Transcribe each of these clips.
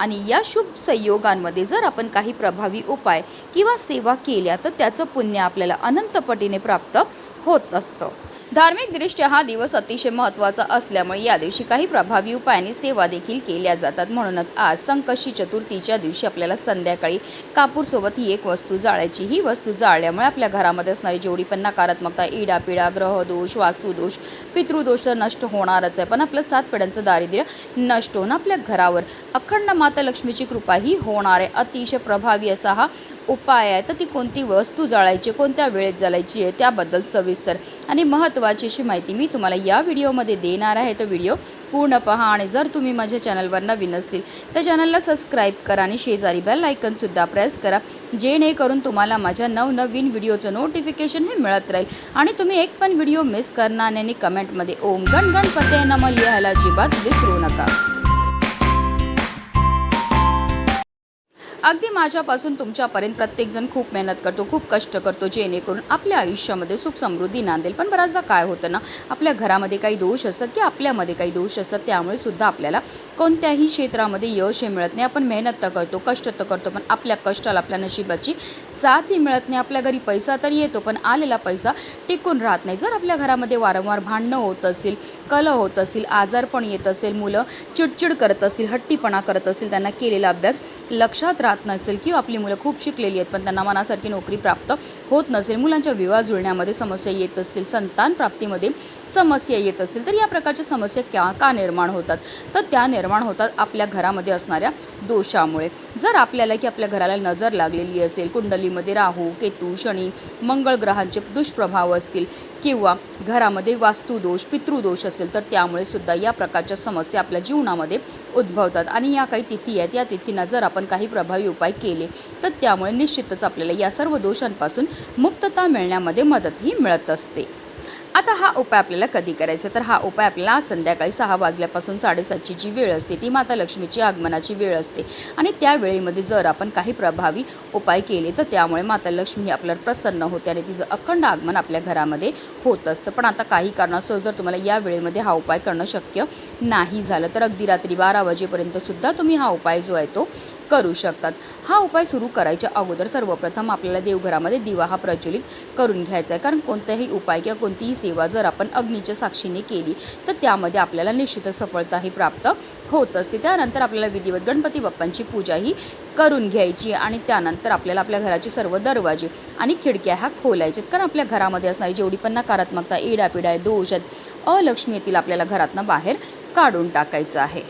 आणि या शुभ संयोगांमध्ये जर आपण काही प्रभावी उपाय किंवा सेवा केल्या तर त्याचं पुण्य आपल्याला अनंतपटीने प्राप्त होत असतं. धार्मिकदृष्ट्या हा दिवस अतिशय महत्त्वाचा असल्यामुळे या दिवशी काही प्रभावी उपायाने सेवा देखील केल्या जातात. म्हणूनच आज संकष्टी चतुर्थीच्या दिवशी आपल्याला संध्याकाळी कापूरसोबत ही एक वस्तू जाळायची. ही वस्तू जाळल्यामुळे आपल्या घरामध्ये असणारी जेवढी पण नकारात्मकता इडापिडा ग्रहदोष वास्तुदोष पितृदोष तर नष्ट होणारच आहे. पण आपलं सात पिढ्यांचं दारिद्र्य नष्ट होऊन आपल्या घरावर अखंड माता लक्ष्मीची कृपाही होणार आहे. अतिशय प्रभावी असा हा उपाय आहे. तर ती कोणती वस्तू जाळायची कोणत्या वेळेत जाळायची आहे त्याबद्दल सविस्तर आणि महत्त्वाची अशी माहिती मी तुम्हाला या व्हिडिओमध्ये देणार आहे. तर व्हिडिओ पूर्ण पहा आणि जर तुम्ही माझ्या चॅनलवर नवीन असतील तर चॅनलला सबस्क्राईब करा आणि शेजारी बेल आयकनसुद्धा प्रेस करा जेणेकरून तुम्हाला माझ्या नवनवीन व्हिडिओचं नोटिफिकेशन हे मिळत राहील. आणि तुम्ही एक पण व्हिडिओ मिस करणार नाही आणि कमेंटमध्ये ओम गण गणपते नम लिहायला अजिबात विसरू नका. अगदी माझ्यापासून तुमच्यापर्यंत प्रत्येकजण खूप मेहनत करतो खूप कष्ट करतो जेणेकरून आपल्या आयुष्यामध्ये सुख समृद्धी नांदेल. पण बऱ्याचदा काय होतं ना आपल्या घरामध्ये काही दोष असतात की आपल्यामध्ये काही दोष असतात त्यामुळे सुद्धा आपल्याला कोणत्याही क्षेत्रामध्ये यश हे मिळत नाही. आपण मेहनत तर करतो कष्ट तर करतो पण आपल्या कष्टाला आपल्या नशिबाची साथही मिळत नाही. आपल्या घरी पैसा तर येतो पण आलेला पैसा टिकून राहत नाही. जर आपल्या घरामध्ये वारंवार भांडणं होत असतील कल होत असतील आजारपण येत असेल मुलं चिडचिड करत असतील हट्टीपणा करत असतील त्यांना केलेला अभ्यास लक्षात राहत नसेल किंवा आपली मुलं खूप शिकलेली आहेत पण त्यांना मनासारखी नोकरी प्राप्त होत नसेल मुलांच्या विवाह जुळण्यामध्ये समस्या येत असतील संतान प्राप्तीमध्ये समस्या येत असतील तर या प्रकारच्या समस्या क्या का निर्माण होतात? तर त्या निर्माण होतात आपल्या घरामध्ये असणाऱ्या दोषामुळे. जर आपल्याला की आपल्या घराला नजर लागलेली असेल कुंडलीमध्ये राहू केतू शनी मंगळ ग्रहांचे दुष्प्रभाव असतील किंवा घरामध्ये वास्तुदोष पितृदोष असेल तर त्यामुळे सुद्धा या प्रकारच्या समस्या आपल्या जीवनामध्ये उद्भवतात. आणि या काही तिथी आहेत या तिथींना जर आपण काही प्रभावी उपाय केले तर त्यामुळे निश्चितच आपल्याला या सर्व दोषांपासून मुक्तता मिळण्यामध्ये मदतही मिळत असते. आता हा उपाय आपल्याला कधी करायचा? तर हा उपाय आपल्याला संध्याकाळी सहा वाजल्यापासून साडेसातची जी वेळ असते ती माता लक्ष्मीची आगमनाची वेळ असते. आणि त्या वेळेमध्ये जर आपण काही प्रभावी उपाय केले तर त्यामुळे माता लक्ष्मी ही आपल्यावर प्रसन्न होते आणि तिचं अखंड आगमन आपल्या घरामध्ये होत असतं. पण आता काही कारणास्तव जर तुम्हाला या वेळेमध्ये हा उपाय करणं शक्य नाही झालं तर अगदी रात्री बारा वाजेपर्यंत सुद्धा तुम्ही हा उपाय जो आहे तो करू शकतात. हा उपाय सुरू करायच्या अगोदर सर्वप्रथम आपल्याला देवघरामध्ये दिवा हा प्रज्वलित करून घ्यायचा आहे. कारण कोणताही उपाय किंवा कोणतीही सेवा जर आपण अग्नीच्या साक्षीने केली तर त्यामध्ये आपल्याला निश्चितच सफलताही प्राप्त होत असते. त्यानंतर आपल्याला विधिवत गणपती बाप्पांची पूजा ही करून घ्यायची आणि त्यानंतर आपल्याला आपल्या घराचे सर्व दरवाजे आणि खिडक्या ह्या खोलायच्यात कारण आपल्या घरामध्ये असणारी जेवढी पण नकारात्मकता इडापिडा दोष आहेत अलक्ष्मी येतील आपल्याला घरातनं बाहेर काढून टाकायचं आहे.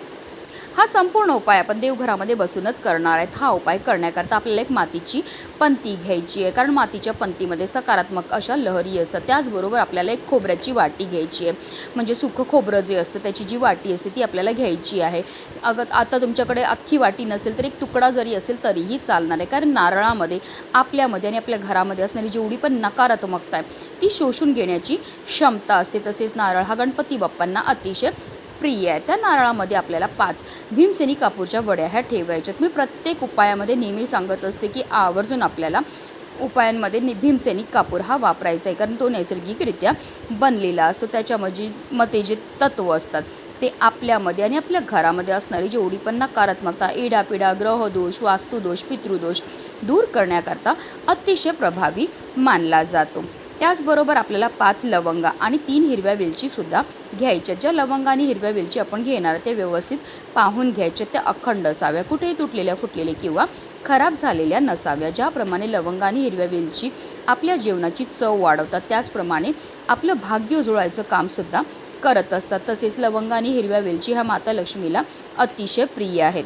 हा संपूर्ण उपाय आपण देवघरामध्ये बसूनच करणार आहेत. हा उपाय करण्याकरता आपल्याला एक मातीची पंती घ्यायची आहे. कारण मातीच्या पंतीमध्ये सकारात्मक अशा लहरी असतात. त्याचबरोबर आपल्याला एक खोबऱ्याची वाटी घ्यायची आहे. म्हणजे सुखं खोबरं जे असतं त्याची जी वाटी असते ती आपल्याला घ्यायची आहे. अगं आता तुमच्याकडे अख्खी वाटी नसेल तर एक तुकडा जरी असेल तरीही चालणार आहे. कारण नारळामध्ये आपल्यामध्ये आणि आपल्या घरामध्ये असणारी जेवढी पण नकारात्मकता आहे ती शोषून घेण्याची क्षमता असते. तसेच नारळ हा गणपती बाप्पांना अतिशय प्रिय आहे. त्या नारळामध्ये आपल्याला पाच भीमसेनी कापूरच्या वड्या ह्या ठेवायच्यात. मी प्रत्येक उपायामध्ये नेहमी सांगत असते की आवर्जून आपल्याला उपायांमध्ये नि भीमसेनी कापूर हा वापरायचा आहे. कारण तो नैसर्गिकरित्या बनलेला असतो. त्याच्यामध्ये मध्ये जे तत्त्व असतात ते आपल्यामध्ये आणि आपल्या घरामध्ये असणारी जेवढी पण नकारात्मकता इडापिडा ग्रहदोष वास्तुदोष पितृदोष दूर करण्याकरता अतिशय प्रभावी मानला जातो. त्याचबरोबर आपल्याला पाच लवंगा आणि तीन हिरव्या वेलचीसुद्धा घ्यायच्या. ज्या लवंगा आणि हिरव्या वेलची आपण घेणार ते व्यवस्थित पाहून घ्यायच्या त्या अखंड असाव्या कुठेही तुटलेल्या फुटलेल्या किंवा खराब झालेल्या नसाव्या. ज्याप्रमाणे लवंगा आणि हिरव्या वेलची आपल्या जेवणाची चव वाढवतात त्याचप्रमाणे आपलं भाग्य जुळायचं कामसुद्धा करत असतात. तसेच लवंगा आणि हिरव्या वेलची ह्या माता लक्ष्मीला अतिशय प्रिय आहेत.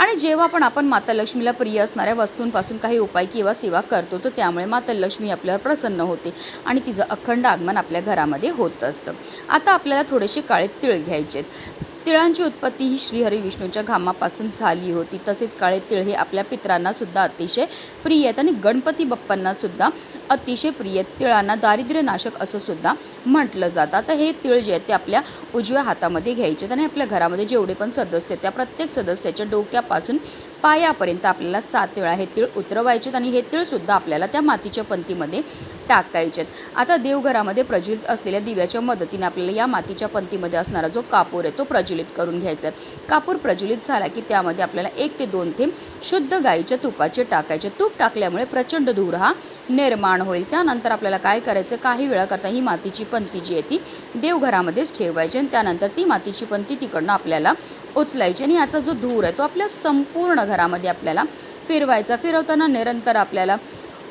आणि जेव्हा पण आपण माता लक्ष्मीला प्रिय असणाऱ्या वस्तूंपासून काही उपाय किंवा सेवा करतो तर त्यामुळे माता लक्ष्मी आपल्यावर प्रसन्न होते आणि तिचं अखंड आगमन आपल्या घरामध्ये होत असतं. आता आपल्याला थोडेसे काळे तिळ घ्यायचे आहेत तिळांची उत्पत्ती ही श्रीहरी विष्णूच्या घामापासून झाली होती. तसेच काळे तिळ हे आपल्या पित्रांना सुद्धा अतिशय प्रिय आहेत आणि गणपती बाप्पांना सुद्धा अतिशय प्रिय तिळांना दारिद्र्यनाशक असं सुद्धा म्हटलं जातं. आता हे तिळ जे आहेत ते आपल्या उजव्या हातामध्ये घ्यायचे आहेत आणि आपल्या घरामध्ये जेवढे पण सदस्य त्या प्रत्येक सदस्याच्या डोक्यापासून पायापर्यंत आपल्याला सात वेळा हे तीळ उतरवायचे आणि हे तीळसुद्धा आपल्याला त्या मातीच्या पंतीमध्ये टाकायचे आहेत आता देवघरामध्ये प्रज्वलित असलेल्या दिव्याच्या मदतीने आपल्याला या मातीच्या पंतीमध्ये असणारा जो कापूर आहे तो प्रज्वलित करून घ्यायचा आहे. कापूर प्रज्वलित झाला की त्यामध्ये आपल्याला एक ते दोन थेंब शुद्ध गाईच्या तुपाचे टाकायचे. तूप टाकल्यामुळे प्रचंड धूर हा निर्माण होईल. त्यानंतर आपल्याला काय करायचं? काही वेळा करता ही मातीची पंती जी आहे ती देवघरामध्येच ठेवायची आणि त्यानंतर ती मातीची पंती तिकडनं आपल्याला उचलायची आणि याचा जो धूर आहे तो आपल्या संपूर्ण घरामध्ये आपल्याला फिरवायचा. फिरवताना निरंतर आपल्याला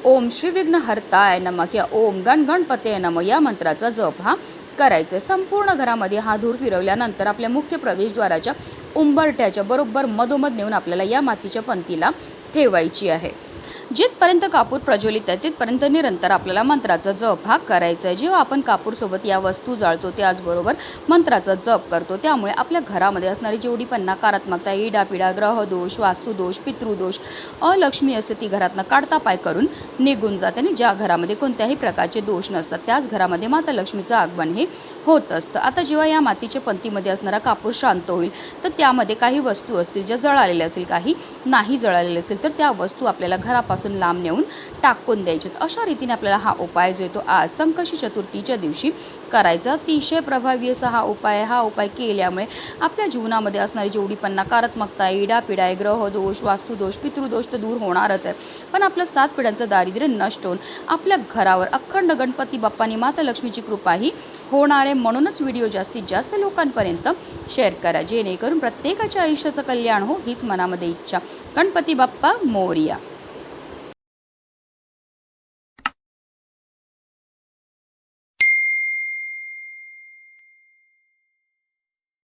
ओम श्री विघ्न हरताय नम किंवा ओम गण गणपते नम या मंत्राचा जप हा करायचं. आहे संपूर्ण घरामध्ये हा धूर फिरवल्यानंतर आपल्या मुख्य प्रवेशद्वाराच्या उंबरट्याच्या बरोबर मधोमध नेऊन आपल्याला या मातीच्या पंतीला ठेवायची आहे. जिथपर्यंत कापूर प्रज्वलित आहे तिथपर्यंत निरंतर आपल्याला मंत्राचा जप हा करायचा आहे. जेव्हा आपण कापूरसोबत या वस्तू जाळतो त्याचबरोबर मंत्राचा जप करतो त्यामुळे आपल्या घरामध्ये असणारी जेवढी पण नकारात्मकता इडापिडा ग्रहदोष वास्तुदोष पितृदोष अलक्ष्मी असते ती घरातनं काढता पाय करून निघून जाते. आणि ज्या घरामध्ये कोणत्याही प्रकारचे दोष नसतात त्याच घरामध्ये माता लक्ष्मीचं आगमन हे होत असतं. आता जेव्हा या मातीच्या पंथीमध्ये असणारा कापूर शांत होईल तर त्यामध्ये काही वस्तू असतील ज्या जळालेल्या असेल काही नाही जळालेल्या असेल तर त्या वस्तू आपल्याला घरापासून लांब नेऊन टाकून द्यायचे अशा रीतीने आपल्याला हा उपाय जो आहे तो आज संकष्टी चतुर्थीच्या दिवशी करायचा. अतिशय प्रभावी असा हा उपाय हा उपाय केल्यामुळे आपल्या जीवनामध्ये असणारी जेवढी पण नकारात्मकता आहे, इडापिडा आहे ग्रहदोष वास्तुदोष पितृदोष तर दूर होणारच आहे. पण आपलं सात पिढ्यांचं दारिद्र्य नष्ट होऊन आपल्या घरावर अखंड गणपती बाप्पानी माता लक्ष्मीची कृपा ही होणार आहे म्हणूनच व्हिडिओ जास्तीत जास्त लोकांपर्यंत शेअर करा. जेणेकरून प्रत्येकाच्या आयुष्याचं कल्याण हो हीच मनामध्ये इच्छा. गणपती बाप्पा मोरिया.